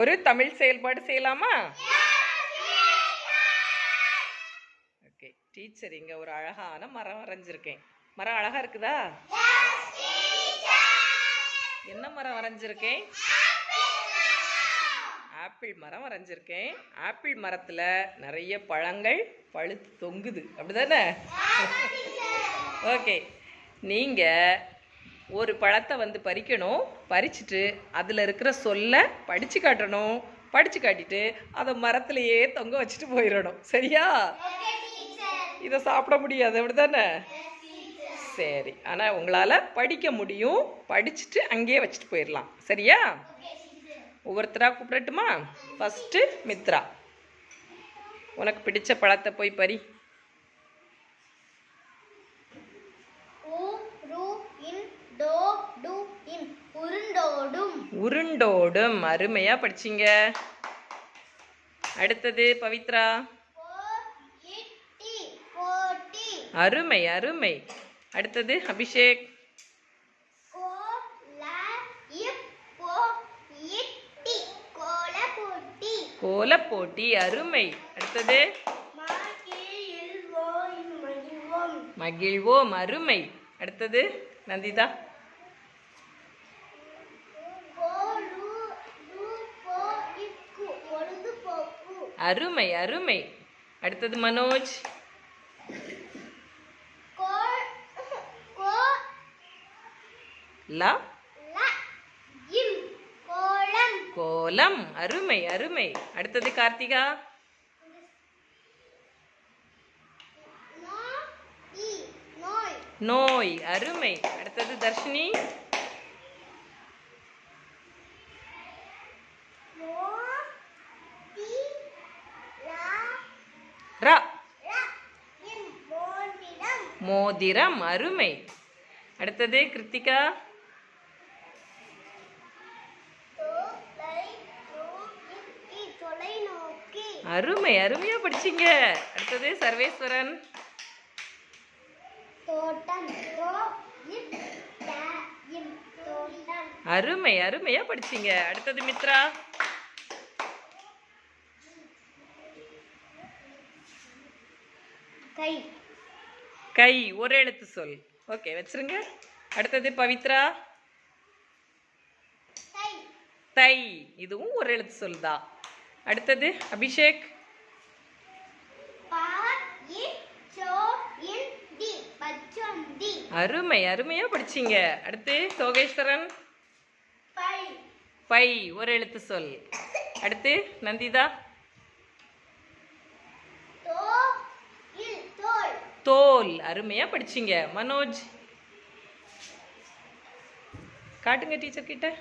ஒரு தமிழ் செயல்பாடு செய்யலாமா? ஓகே டீச்சர் இங்க ஒரு அழகான மரம் வரைஞ்சிருக்கேன். மரம் அழகா இருக்குதா? என்ன மரம் வரைஞ்சிருக்கேன்? ஆப்பிள் மரம் வரைஞ்சிருக்கேன். ஆப்பிள் மரத்துல நிறைய பழங்கள் பழுத்து தொங்குது. அப்படிதானே? ஓகே நீங்கள் ஒரு பழத்தை வந்து பறிக்கணும் பறிச்சுட்டு அதில் இருக்கிற சொல்ல படித்து காட்டணும். படித்து காட்டிட்டு அதை மரத்துலையே தொங்க வச்சுட்டு போயிடணும். சரியா? இதை சாப்பிட முடியாது அப்படிதானே சரி. ஆனால் உங்களால் படிக்க முடியும். படிச்சுட்டு அங்கேயே வச்சுட்டு போயிடலாம். சரியா? ஒவ்வொருத்தராக கூப்பிடட்டுமா? ஃபஸ்ட்டு மித்ரா. உனக்கு பிடிச்ச பழத்தை போய் பறி உ ரு இன் டோ டு இன் உருண்டோடும் அருமையா படிச்சீங்க. அடுத்தது பவித்ரா. அருமை அருமை. அடுத்தது அபிஷேக். கோல போட்டி அருமை. அடுத்தது? மகிழ்வோம் அருமை. அடுத்தது நந்திதா. அருமை அருமை. அடுத்தது மனோஜ். லா? கோலம். கோலம். அருமை அருமை. அடுத்தது கார்த்திகா. நோய். அருமை. அடுத்தது தர்ஷினி மோ தி லா ரா. மோதிரம். அருமை. அடுத்தது கிருத்திகா. அருமை அருமையா படிச்சீங்க. அடுத்தது சர்வேஸ்வரன். அருமை அருமையா படிச்சீங்க. அடுத்தது மித்ரா. கை. கை ஒரு எழுத்து சொல். ஓகே வச்சிருங்க. அடுத்தது பவித்ரா. தை. இதுவும் ஒரு எழுத்து சொல் தான் அடுத்தது அபிஷேக். அருமை அருமையா படிச்சீங்க. அடுத்து சோகேஸ்வரன். பை. பை ஒரு எழுத்து சொல். அடுத்து நந்திதா தோ இல் தோல். அருமையா படிச்சீங்க. மனோஜ். காட்டுங்க டீச்சர் கிட்ட.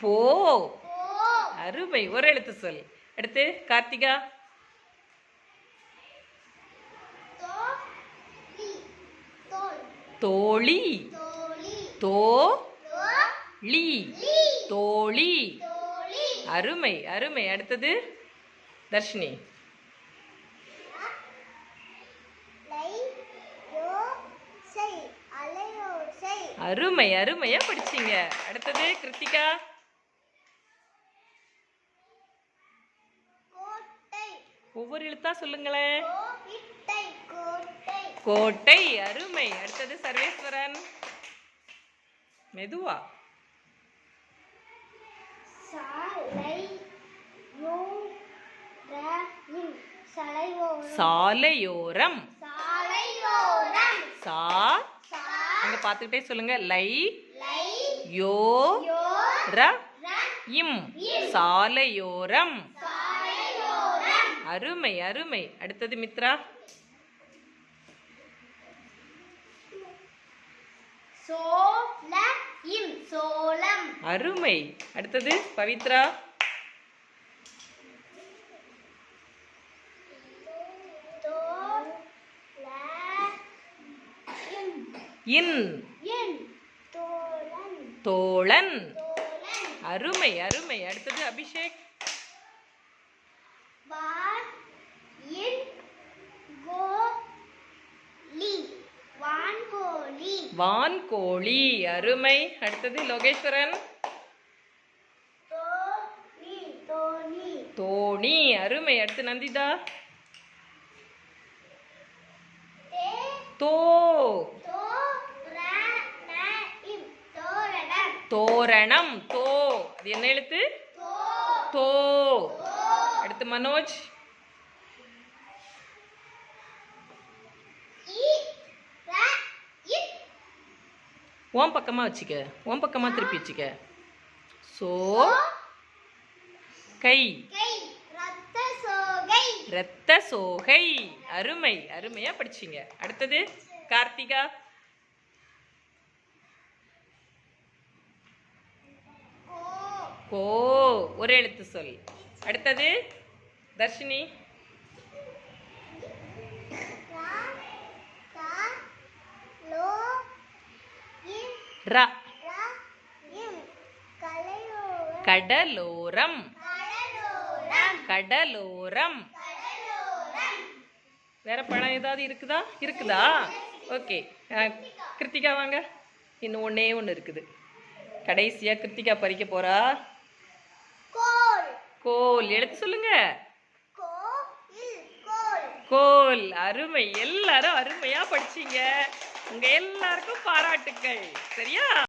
போ. அருமை. ஒரு எழுத்து சொல். அடுத்து கார்த்திகா. தோழி. தோ. லி. தோழி. அருமை. அருமை. அடுத்தது தர்ஷினி லை யோ சை அலையோ சை அருமை அருமையா படிச்சீங்க. அடுத்தது கிருத்திகா. ஒவ்வொரு எழுத்தா சொல்லுங்களேன். கோட்டை. அருமை. அடுத்தது சர்வேஸ்வரன். மெதுவா. சாலையோரம் சாலையோரம் சா சா அங்க பார்த்துக்கிட்டே சொல்லுங்க. லை யோ ர இம் சாலையோரம். சாலையோரம். அருமை அருமை. அடுத்தது மித்ரா. சோல இம் சோளம். அருமை. அடுத்தது பவித்ரா தோ ல இம் இன். தோழன். அருமை அருமை. அடுத்தது அபிஷேக். வான்கோழி அருமை. அடுத்தது லோகேஸ்வரன். தோணி அருமை. அடுத்து நந்திதா. தே தோ தோ ர ந இம் தோரணம். தோ. அது என்ன எழுத்து? தோ. அடுத்து மனோஜ். ஓம் பக்கமா வச்சுக்க. ஓம் பக்கமா திருப்பி வச்சுக்க. சோ. கை. ரத்த சோகை சோகை. அருமை. அருமையா படிச்சீங்க. அடுத்தது கார்த்திகா கோ கோ ஒரு எழுத்து சொல். அடுத்தது தர்ஷினி. ரா. கடலோரம். கடலோரம். கடலோரம் வேற படம் ஏதாவது இருக்குதா? இருக்குதா? ஓகே. கிருத்திகா வாங்க. இன்னும் ஒண்ணே ஒன்று இருக்குது. கடைசியாக கிருத்திகா பறிக்க போறா. கோல். எடுத்து சொல்லுங்க. கோல். அருமை. எல்லாரும் அருமையா படிச்சீங்க. உங்க எல்லாருக்கும் பாராட்டுக்கள். சரியா?